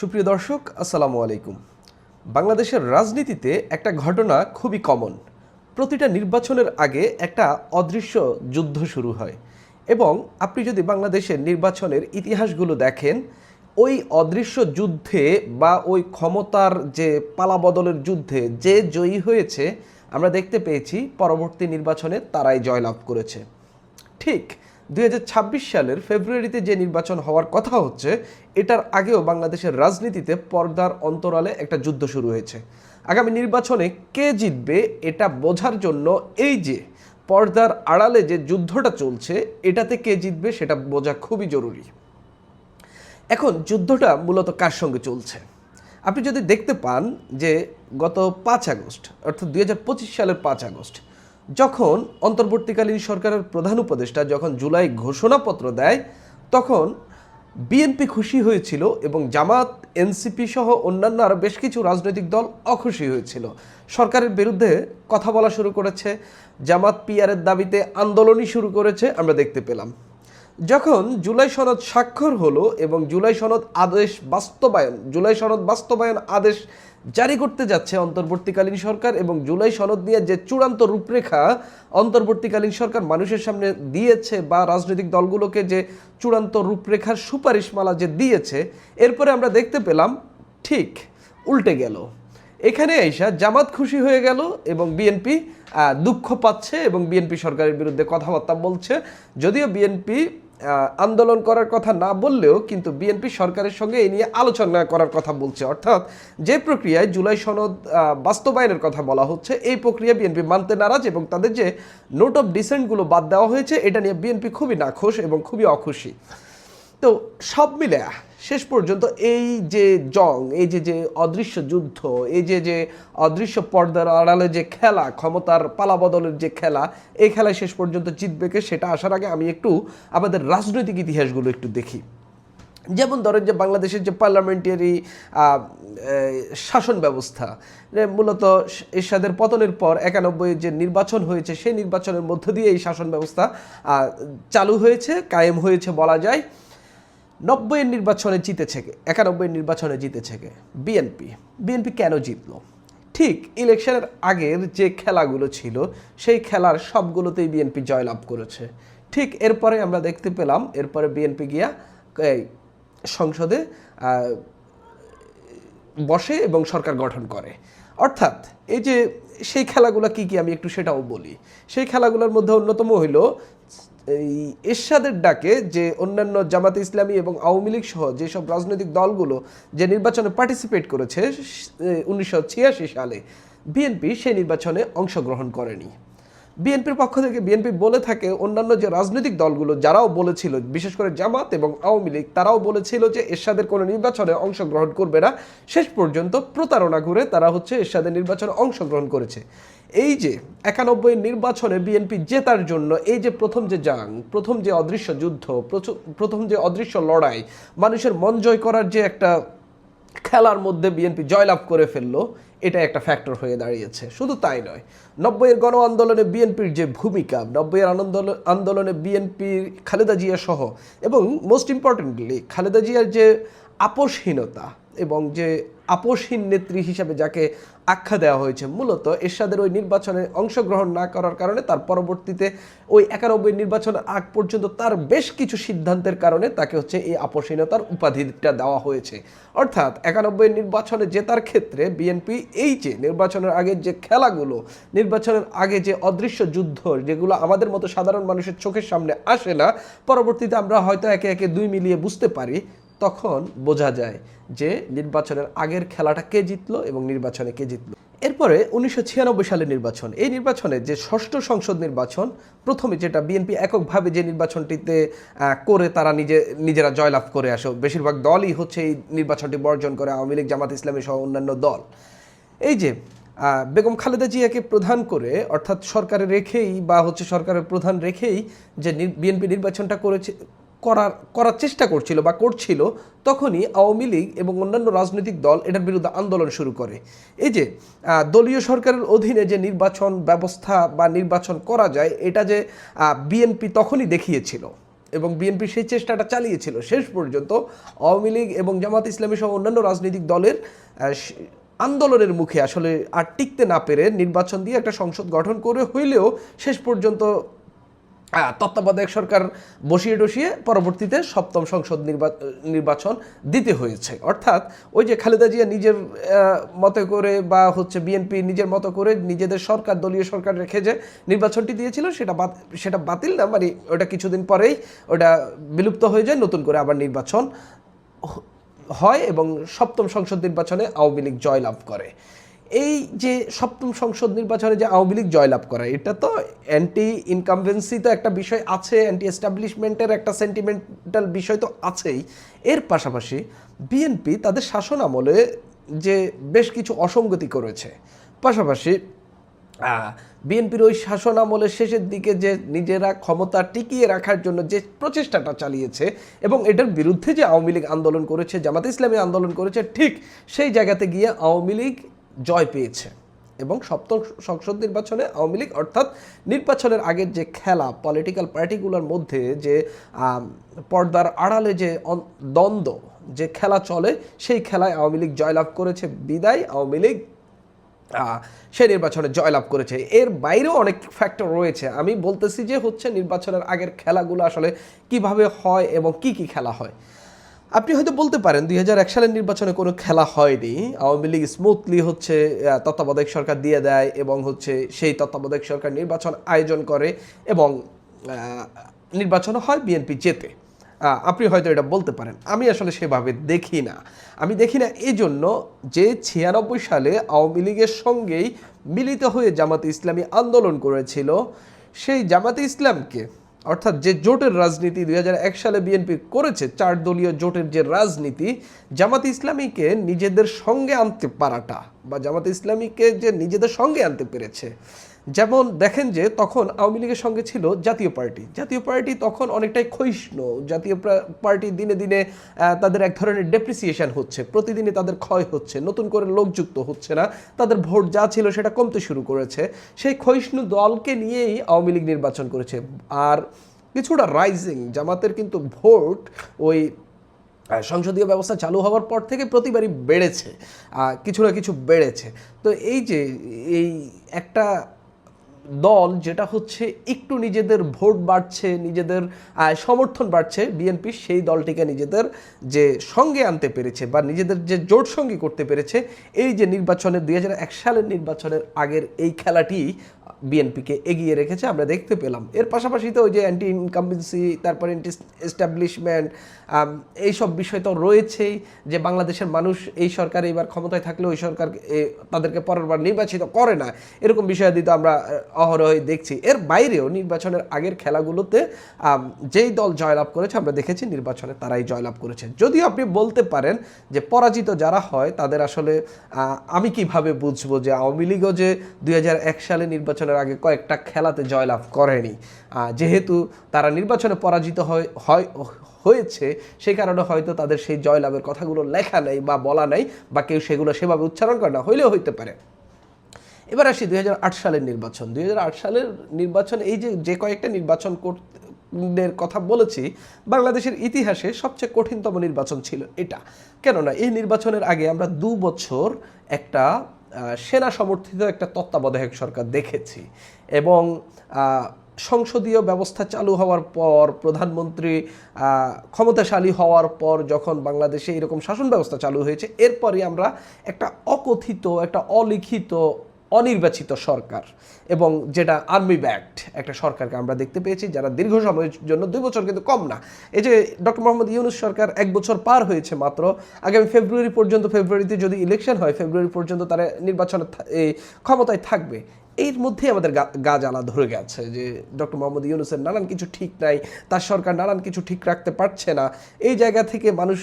সুপ্রিয় দর্শক, আসসালামু আলাইকুম। বাংলাদেশের রাজনীতিতে একটা ঘটনা খুবই কমন প্রতিটা নির্বাচনের আগে একটা অদৃশ্য যুদ্ধ শুরু হয় এবং আপনি যদি বাংলাদেশের নির্বাচনের ইতিহাসগুলো দেখেন, ওই অদৃশ্য যুদ্ধে বা ওই ক্ষমতার যে পালাবদলের যুদ্ধে যে জয়ী হয়েছে, আমরা দেখতে পেয়েছি পরবর্তী নির্বাচনে তারাই জয়লাভ করেছে। ঠিক দুই হাজার ছাব্বিশ সালের ফেব্রুয়ারিতে যে নির্বাচন হওয়ার কথা হচ্ছে, এটার আগেও বাংলাদেশের রাজনীতিতে পর্দার অন্তরালে একটা যুদ্ধ শুরু হয়েছে। আগামী নির্বাচনে কে জিতবে এটা বোঝার জন্য এই যে পর্দার আড়ালে যে যুদ্ধটা চলছে, এটাতে কে জিতবে সেটা বোঝা খুবই জরুরি। এখন যুদ্ধটা মূলত কার সঙ্গে চলছে? আপনি যদি দেখতে পান যে গত পাঁচ আগস্ট, অর্থাৎ দুই হাজার পঁচিশ সালের পাঁচ আগস্ট যখন অন্তর্বর্তীকালীন সরকারের প্রধান উপদেষ্টা যখন জুলাই ঘোষণাপত্র দেয়, তখন বিএনপি খুশি হয়েছিল এবং জামাত, এনসিপি সহ অন্যান্য আরও বেশ কিছু রাজনৈতিক দল অখুশি হয়েছিল। সরকারের বিরুদ্ধে কথা বলা শুরু করেছে, জামাত পিয়ারের দাবিতে আন্দোলনই শুরু করেছে আমরা দেখতে পেলাম। যখন জুলাই সনদ স্বাক্ষর হলো এবং জুলাই সনদ আদেশ বাস্তবায়ন, জুলাই সনদ বাস্তবায়ন আদেশ জারি করতে যাচ্ছে অন্তর্বর্তীকালীন সরকার এবং জুলাই সনদ নিয়ে যে চূড়ান্ত রূপরেখা অন্তর্বর্তীকালীন সরকার মানুষের সামনে দিয়েছে বা রাজনৈতিক দলগুলোকে যে চূড়ান্ত রূপরেখার সুপারিশমালা যে দিয়েছে, এরপরে আমরা দেখতে পেলাম ঠিক উল্টে গেল। এখানে আইসা জামাত খুশি হয়ে গেল এবং বিএনপি দুঃখ পাচ্ছে এবং বিএনপি সরকারের বিরুদ্ধে কথাবার্তা বলছে। যদিও বিএনপি আন্দোলন করার কথা না বললেও কিন্তু বিএনপি সরকারের সঙ্গে এই নিয়ে আলোচনা করার কথা বলছে। অর্থাৎ যে প্রক্রিয়ায় জুলাই সনদ বাস্তবায়নের কথা বলা হচ্ছে, এই প্রক্রিয়া বিএনপি মানতে নারাজ এবং তাদের যে নোট অফ ডিসেন্টগুলো বাদ দেওয়া হয়েছে, এটা নিয়ে বিএনপি খুবই নাখোশ এবং খুবই অখুশি। তো সব মিলে শেষ পর্যন্ত এই যে জং, এই যে যে অদৃশ্য যুদ্ধ, এই যে যে অদৃশ্য পর্দার আড়ালে যে খেলা, ক্ষমতার পালাবদলের যে খেলা, এই খেলায় শেষ পর্যন্ত জিতবে কে সেটা আসার আগে আমি একটু আমাদের রাজনৈতিক ইতিহাসগুলো একটু দেখি। যেমন ধরেন যে বাংলাদেশের যে পার্লামেন্টারি শাসন ব্যবস্থা মূলত এরশাদের পতনের পর একানব্বই যে নির্বাচন হয়েছে, সেই নির্বাচনের মধ্য দিয়ে এই শাসন ব্যবস্থা চালু হয়েছে, কায়েম হয়েছে বলা যায়। নব্বইয়ের নির্বাচনে জিতেছে কে? একানব্বইয়ের নির্বাচনে জিতেছে কে? বিএনপি বিএনপি কেন জিতলো? ঠিক ইলেকশনের আগের যে খেলাগুলো ছিল, সেই খেলার সবগুলোতেই বিএনপি জয়লাভ করেছে। ঠিক এরপরে আমরা দেখতে পেলাম, এরপরে বিএনপি গিয়া সংসদে বসে এবং সরকার গঠন করে। অর্থাৎ এই যে সেই খেলাগুলো কি কি আমি একটু সেটাও বলি। সেই খেলাগুলোর মধ্যে অন্যতম হইল এই এরশাদের ডাকে যে অন্যান্য জামাতে ইসলামী এবং আওয়ামী লীগ সহ যেসব রাজনৈতিক দলগুলো যে নির্বাচনে পার্টিসিপেট করেছে উনিশশো ছিয়াশি সালে, বিএনপি সেই নির্বাচনে অংশগ্রহণ করেনি। বিএনপির পক্ষ থেকে বিএনপি বলে থাকে, অন্যান্য যে রাজনৈতিক দলগুলো, যারাও বলেছিল, বিশেষ করে জামাত এবং আওয়ামী লীগ, তারাও বলেছিল যে এরশাদের কোনো নির্বাচনে অংশগ্রহণ করবে না। শেষ পর্যন্ত প্রতারণা করে তারা হচ্ছে এরশাদের নির্বাচনে অংশগ্রহণ করেছে। এই যে একানব্বই নির্বাচনে বিএনপি জেতার জন্য এই যে প্রথম যে জাং, প্রথম যে অদৃশ্য যুদ্ধ প্রথম যে অদৃশ্য লড়াই, মানুষের মন জয় করার যে একটা খেলার মধ্যে বিএনপি জয়লাভ করে ফেলল, এটা একটা ফ্যাক্টর হয়ে দাঁড়িয়েছে। শুধু তাই নয়, নব্বইয়ের গণ আন্দোলনে বিএনপির যে ভূমিকা, নব্বইয়ের আনন্দ, আন্দোলনে বিএনপির খালেদা জিয়া সহ এবং মোস্ট ইম্পর্টেন্টলি খালেদা জিয়ার যে আপোষহীনতা এবং যে আপোষহীন নেত্রী হিসাবে যাকে আখ্যা দেওয়া হয়েছে, মূলত এরশাদের ওই নির্বাচনে অংশগ্রহণ না করার কারণে তার পরবর্তীতে ওই একানব্বই নির্বাচনের আগ পর্যন্ত তার বেশ কিছু সিদ্ধান্তের কারণে তাকে হচ্ছে এই আপোষহীনতার উপাধিটা দেওয়া হয়েছে। অর্থাৎ একানব্বই নির্বাচনে জেতার ক্ষেত্রে বিএনপি এই যে নির্বাচনের আগের যে খেলাগুলো, নির্বাচনের আগে যে অদৃশ্য যুদ্ধ যেগুলো আমাদের মতো সাধারণ মানুষের চোখের সামনে আসে না, পরবর্তীতে আমরা হয়তো একে একে দুই মিলিয়ে বুঝতে পারি তখন বোঝা যায় যে নির্বাচনের আগের খেলাটা কে জিতলো এবং নির্বাচনে কে জিতলো। এরপরে উনিশশো সালের নির্বাচন। এই নির্বাচনে যে ষষ্ঠ সংসদ নির্বাচন, প্রথমে যেটা বিএনপি এককভাবে যে নির্বাচনটিতে করে তারা নিজে, নিজেরা জয়লাভ করে আসে। বেশিরভাগ দলই হচ্ছে এই নির্বাচনটি বর্জন করে, আওয়ামী লীগ, জামাত ইসলামী সহ অন্যান্য দল। এই যে বেগম খালেদা জিয়াকে প্রধান করে, অর্থাৎ সরকারে রেখেই বা হচ্ছে সরকারের প্রধান রেখেই যে বিএনপি নির্বাচনটা করেছে করার করার চেষ্টা করছিল বা করছিল, তখনই আওয়ামী লীগ এবং অন্যান্য রাজনৈতিক দল এটার বিরুদ্ধে আন্দোলন শুরু করে। এই যে দলীয় সরকারের অধীনে যে নির্বাচন ব্যবস্থা বা নির্বাচন করা যায়, এটা যে বিএনপি তখনই দেখিয়েছিল এবং বিএনপি সেই চেষ্টাটা চালিয়েছিল। শেষ পর্যন্ত আওয়ামী লীগ এবং জামাত ইসলামী সহ অন্যান্য রাজনৈতিক দলের আন্দোলনের মুখে আসলে আর টিকতে না পেরে নির্বাচন দিয়ে একটা সংসদ গঠন করে হইলেও শেষ পর্যন্ত তত্ত্বাবধায়ক সরকার বসিয়ে টসিয়ে পরবর্তীতে সপ্তম সংসদ নির্বা- নির্বাচন দিতে হয়েছে। অর্থাৎ ওই যে খালেদা জিয়া নিজের মতো করে বা হচ্ছে বিএনপি নিজের মতো করে নিজেদের সরকার, দলীয় সরকার রেখে যে নির্বাচনটি দিয়েছিল, সেটা সেটা বাতিল না মানে ওটা কিছুদিন পরেই ওটা বিলুপ্ত হয়ে যায়, নতুন করে আবার নির্বাচন হয় এবং সপ্তম সংসদ নির্বাচনে আওয়ামী লীগ জয়লাভ করে। এই যে সপ্তম সংসদ নির্বাচনে যে আওয়ামী লীগ জয়লাভ করে, এটা তো অ্যান্টি ইনকামভেন্সি তো একটা বিষয় আছে অ্যান্টি এস্টাবলিশমেন্টের একটা সেন্টিমেন্টাল বিষয় তো আছেই। এর পাশাপাশি বিএনপি তাদের শাসন আমলে যে বেশ কিছু অসঙ্গতি করেছে। পাশাপাশি বিএনপির ওই শাসন আমলের শেষের দিকে যে নিজেরা ক্ষমতা টিকিয়ে রাখার জন্য যে প্রচেষ্টাটা চালিয়েছে এবং এটার বিরুদ্ধে যে আওয়ামী লীগ আন্দোলন করেছে, জামাত ইসলামী আন্দোলন করেছে, ঠিক সেই জায়গাতে গিয়ে আওয়ামী লীগ জয় পেয়েছে। এবং সপ্তম সংসদ নির্বাচনে আওয়ামী লীগ, অর্থাৎ নির্বাচনের আগের যে খেলা পলিটিক্যাল পার্টিগুলোর মধ্যে যে পর্দার আড়ালে যে দ্বন্দ্ব, যে খেলা চলে, সেই খেলায় আওয়ামী লীগ জয়লাভ করেছে, বিদায় আওয়ামী লীগ সে নির্বাচনে জয়লাভ করেছে। এর বাইরেও অনেক ফ্যাক্টর রয়েছে। আমি বলতেছি যে, হচ্ছে নির্বাচনের আগের খেলাগুলো আসলে কীভাবে হয় এবং কি কি খেলা হয়। আপনি হয়তো বলতে পারেন, দুই হাজার এক সালের নির্বাচনে কোনো খেলা হয়নি। আওয়ামী লীগ স্মুথলি হচ্ছে তত্ত্বাবধায়ক সরকার দিয়ে দেয় এবং হচ্ছে সেই তত্ত্বাবধায়ক সরকার নির্বাচন আয়োজন করে এবং নির্বাচন হয় বিএনপি জেতে। আপনি হয়তো এটা বলতে পারেন। আমি আসলে সেভাবে দেখি না। আমি দেখি না এই জন্য যে ছিয়ানব্বই সালে আওয়ামী লীগের সঙ্গেই মিলিত হয়ে জামাতে ইসলামী আন্দোলন করেছিল, সেই জামাতে ইসলামকে অর্থাৎ যে জোটের রাজনীতি দুই হাজার এক সালে বিএনপি করেছে, চার দলীয় জোটের যে রাজনীতি, জামাত ইসলামীকে নিজেদের সঙ্গে আনতে পারাটা বা জামাত ইসলামীকে যে নিজেদের সঙ্গে আনতে পেরেছে যেমন দেখেন যে তখন আওয়ামী লীগের সঙ্গে ছিল জাতীয় পার্টি। জাতীয় পার্টি তখন অনেকটাই ক্ষয়িষ্ণু। জাতীয় পার্টি দিনে দিনে তাদের এক ধরনের ডেপ্রিসিয়েশন হচ্ছে। প্রতিদিনই তাদের ক্ষয় হচ্ছে। নতুন করে লোকযুক্ত হচ্ছে না। তাদের ভোট যা ছিল সেটা কমতে শুরু করেছে। সেই ক্ষয়িষ্ণু দলকে নিয়েই আওয়ামী লীগ নির্বাচন করেছে। আর কিছুটা রাইজিং জামাতের কিন্তু ভোট ওই সংসদীয় ব্যবস্থা চালু হওয়ার পর থেকে প্রতিবারই বেড়েছে। কিছু না কিছু বেড়েছে। তো এই যে, এই একটা দল যেটা হচ্ছে একটু নিজেদের ভোট বাড়ছে, নিজেদের সমর্থন বাড়ছে বিএনপি সেই দলটিকে নিজেদের যে সঙ্গে আনতে পেরেছে বা নিজেদের যে জোট সঙ্গী করতে পেরেছে, এই যে নির্বাচনের দুই হাজার এক সালের নির্বাচনের আগের এই খেলাটি বিএনপিকে এগিয়ে রেখেছে আমরা দেখতে পেলাম। এর পাশাপাশি তো ওই যে অ্যান্টি ইনকামবেন্সি তারপরে অ্যান্টি এস্টাবলিশমেন্ট এইসব বিষয় তো রয়েছেই যে বাংলাদেশের মানুষ এই সরকার এবার ক্ষমতায় থাকলে ওই সরকার তাদেরকে পরের বার নির্বাচিত করে না। এরকম বিষয়াদি তো আমরা আহ, অহরহই দেখছি। এর বাইরেও নির্বাচনের আগের খেলাগুলোতে যেই দল জয়লাভ করেছে আমরা দেখেছি নির্বাচনে তারাই জয়লাভ করেছে। যদিও আপনি বলতে পারেন যে পরাজিত যারা হয় তাদের আসলে আমি কীভাবে বুঝব যে আওয়ামী লীগও যে দুই হাজার এক সালে নির্বাচনের আগে কয়েকটা খেলাতে জয়লাভ করেনি। যেহেতু তারা নির্বাচনে পরাজিত হয় হয় হয়েছে, সেই কারণে হয়তো তাদের সেই জয়লাভের কথাগুলো লেখা নেই বা বলা নেই বা কেউ সেগুলো সেভাবে উচ্চারণ করে না, হইলেও হইতে পারে। এবার আসি দুই হাজার আট সালের নির্বাচন। দুই হাজার আট সালের নির্বাচন, এই যে যে কয়েকটা নির্বাচন করতে এর কথা বলেছি, বাংলাদেশের ইতিহাসে সবচেয়ে কঠিনতম নির্বাচন ছিল এটা। কেননা এই নির্বাচনের আগে আমরা দু বছর একটা সেনা সমর্থিত একটা তত্ত্বাবধায়ক সরকার দেখেছি এবং সংসদীয় ব্যবস্থা চালু হওয়ার পর, প্রধানমন্ত্রী ক্ষমতাশালী হওয়ার পর যখন বাংলাদেশে এরকম শাসন ব্যবস্থা চালু হয়েছে, এরপরই আমরা একটা অকথিত, একটা অলিখিত অনির্বাচিত সরকার এবং যেটা আর্মি ব্যাক্ট একটা সরকারকে আমরা দেখতে পেয়েছি, যারা দীর্ঘ সময়ের জন্য দুই বছর কিন্তু কম না। এই যে ডক্টর মোহাম্মদ ইউনুস সরকার এক বছর পার হয়েছে মাত্র, আগামী ফেব্রুয়ারি পর্যন্ত ফেব্রুয়ারিতে যদি ইলেকশন হয় ফেব্রুয়ারি পর্যন্ত তারা নির্বাচনে ক্ষমতায় থাকবে। এর মধ্যেই আমাদের গা জ্বালা ধরে গেছে যে ডক্টর মোহাম্মদ ইউনুসের নানান কিছু ঠিক নাই, তার সরকার নানান কিছু ঠিক রাখতে পারছে না। এই জায়গা থেকে মানুষ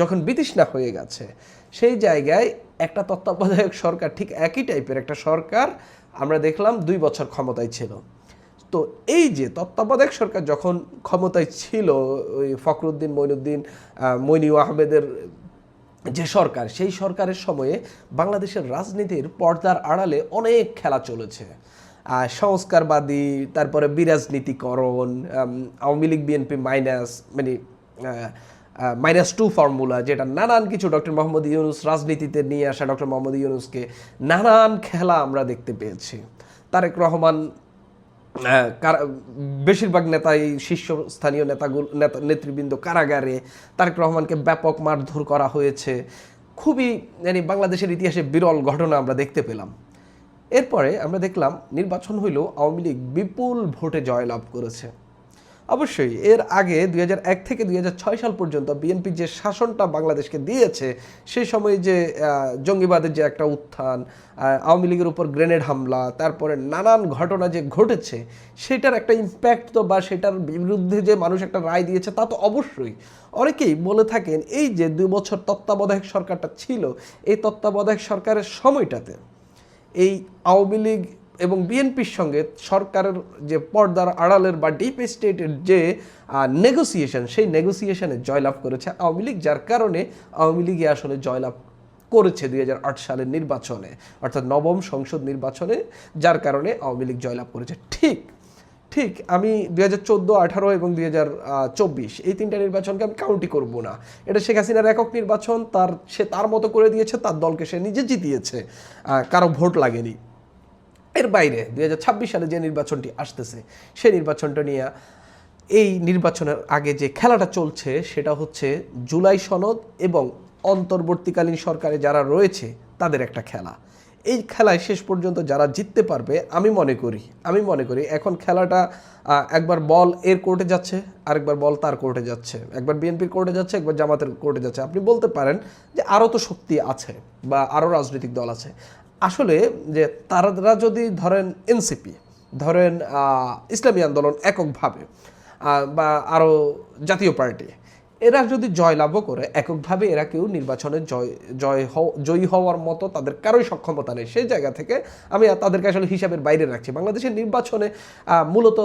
যখন বিতৃষ্ণা হয়ে গেছে, সেই জায়গায় একটা তত্ত্বাবধায়ক সরকার ঠিক একই টাইপের একটা সরকার আমরা দেখলাম দুই বছর ক্ষমতায় ছিল। তো এই যে তত্ত্বাবধায়ক সরকার যখন ক্ষমতায় ছিল ওই ফখরুদ্দিন মইনুদ্দিন আহ, মইনি আহমেদের যে সরকার সেই সরকারের সময়ে বাংলাদেশের রাজনীতির পর্দার আড়ালে অনেক খেলা চলেছে। সংস্কারবাদী তারপরে বিরাজনীতিকরণ আওয়ামী লীগ বিএনপি মাইনাস মানে মাইনাস টু ফর্মুলা যেটা নানান কিছু ডক্টর মোহাম্মদ ইউনুস রাজনীতিতে নিয়ে আসা ডক্টর মোহাম্মদ ইউনুসকে নানান খেলা আমরা দেখতে পেয়েছি। তারেক রহমান বেশিরভাগ নেতাই শীর্ষস্থানীয় নেতাগুলো, নেতা, নেতৃবৃন্দ কারাগারে তারেক রহমানকে ব্যাপক মারধর করা হয়েছে। খুবই মানে বাংলাদেশের ইতিহাসে বিরল ঘটনা আমরা দেখতে পেলাম। এরপরে আমরা দেখলাম নির্বাচন হইল আওয়ামী লীগ বিপুল ভোটে জয়লাভ করেছে। অবশ্যই, এর আগে দুই হাজার এক থেকে দুই হাজার ছয় সাল পর্যন্ত বিএনপি যে শাসনটা বাংলাদেশকে দিয়েছে, সেই সময় যে জঙ্গিবাদের যে একটা উত্থান আওয়ামী লীগের উপর গ্রেনেড হামলা, তারপরে নানান ঘটনা যে ঘটেছে, সেটার একটা ইম্প্যাক্ট তো বা সেটার বিরুদ্ধে যে মানুষ একটা রায় দিয়েছে, তা তো অবশ্যই। অনেকেই বলে থাকেন, এই যে দুই বছর তত্ত্বাবধায়ক সরকারটা ছিল, এই তত্ত্বাবধায়ক সরকারের সময়টাতে এই আওয়ামী লীগ এবং বিএনপির সঙ্গে সরকারের যে পর্দার আড়ালের বা ডিপ স্টেটের যে নেগোসিয়েশন সেই নেগোসিয়েশনে জয়লাভ করেছে আওয়ামী লীগ, যার কারণে আওয়ামী লীগে আসলে জয়লাভ করেছে দুই হাজার আট সালের নির্বাচনে, অর্থাৎ নবম সংসদ নির্বাচনে, যার কারণে আওয়ামী লীগ জয়লাভ করেছে। ঠিক ঠিক আমি দুই হাজার চোদ্দ, আঠারো এবং দুই হাজার চব্বিশ এই তিনটা নির্বাচনকে আমি কাউন্টি করব না। এটা শেখ হাসিনার একক নির্বাচন, তার, সে তার মতো করে দিয়েছে, তার দলকে সে নিজে জিতিয়েছে। কারও ভোট লাগেনি। এর বাইরে দুই ছাব্বিশ সালে যে নির্বাচনটি আসতেছে, সেই নির্বাচনটা নিয়ে এই নির্বাচনের আগে যে খেলাটা চলছে সেটা হচ্ছে জুলাই সনদ এবং অন্তর্বর্তীকালীন সরকারে যারা রয়েছে তাদের একটা খেলা। এই খেলায় শেষ পর্যন্ত যারা জিততে পারবে, আমি মনে করি, আমি মনে করি এখন খেলাটা একবার বল এর কোর্টে যাচ্ছে, আরেকবার বল তার কোর্টে যাচ্ছে। একবার বিএনপির কোর্টে যাচ্ছে, একবার জামাতের কোর্টে যাচ্ছে। আপনি বলতে পারেন যে আরও তো শক্তি আছে বা আরও রাজনৈতিক দল আছে। আসলে যে তারা যদি ধরেন এনসিপি ধরেন ইসলামী আন্দোলন এককভাবে বা আরও জাতীয় পার্টি, এরা যদি জয়লাভও করে, এককভাবে এরা কেউ নির্বাচনে জয় জয় জয়ী হওয়ার মতো তাদের কারোই সক্ষমতা নেই। সেই জায়গা থেকে আমি তাদেরকে আসলে হিসাবের বাইরে রাখছি। বাংলাদেশের নির্বাচনে মূলত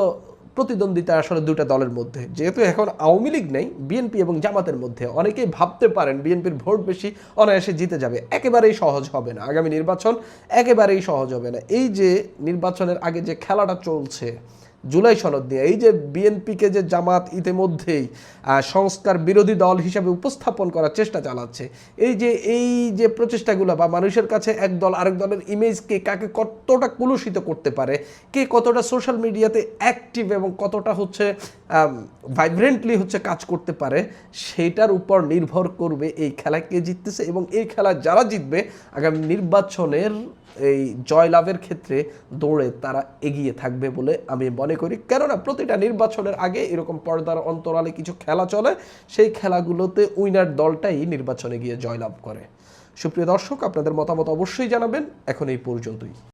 প্রতিদ্বন্দ্বিতা আসলে দুটা দলের মধ্যে। যেহেতু এখন আওয়ামী লীগ নেই, বিএনপি এবং জামাতের মধ্যে। অনেকেই ভাবতে পারেন বিএনপির ভোট বেশি অনায়াসে জিতে যাবে। একেবারেই সহজ হবে না। আগামী নির্বাচন একেবারেই সহজ হবে না। এই যে নির্বাচনের আগে যে খেলাটা চলছে জুলাই সনদ নিয়ে। এই যে বিএনপিকে যে জামাত ইতিমধ্যেই সংস্কার বিরোধী দল হিসাবে উপস্থাপন করার চেষ্টা চালাচ্ছে, এই যে এই যে প্রচেষ্টাগুলো বা মানুষের কাছে এক দল আরেক দলের ইমেজকে কাকে কতটা কুলুষিত করতে পারে, কে কতটা সোশ্যাল মিডিয়াতে অ্যাক্টিভ এবং কতটা হচ্ছে ভাইব্রেন্টলি হচ্ছে কাজ করতে পারে, সেটার উপর নির্ভর করবে এই খেলা কে জিততেছে এবং এই খেলা যারা জিতবে, আগামী নির্বাচনের এই জয়লাভের ক্ষেত্রে দৌড়ে তারা এগিয়ে থাকবে বলে আমি মনে করি। কেননা প্রতিটা নির্বাচনের আগে এরকম পর্দার অন্তরালে কিছু খেলা চলে, সেই খেলাগুলোতে উইনার দলটাই নির্বাচনে গিয়ে জয়লাভ করে। সুপ্রিয় দর্শক, আপনাদের মতামত অবশ্যই জানাবেন। এখন এই পর্যন্তই।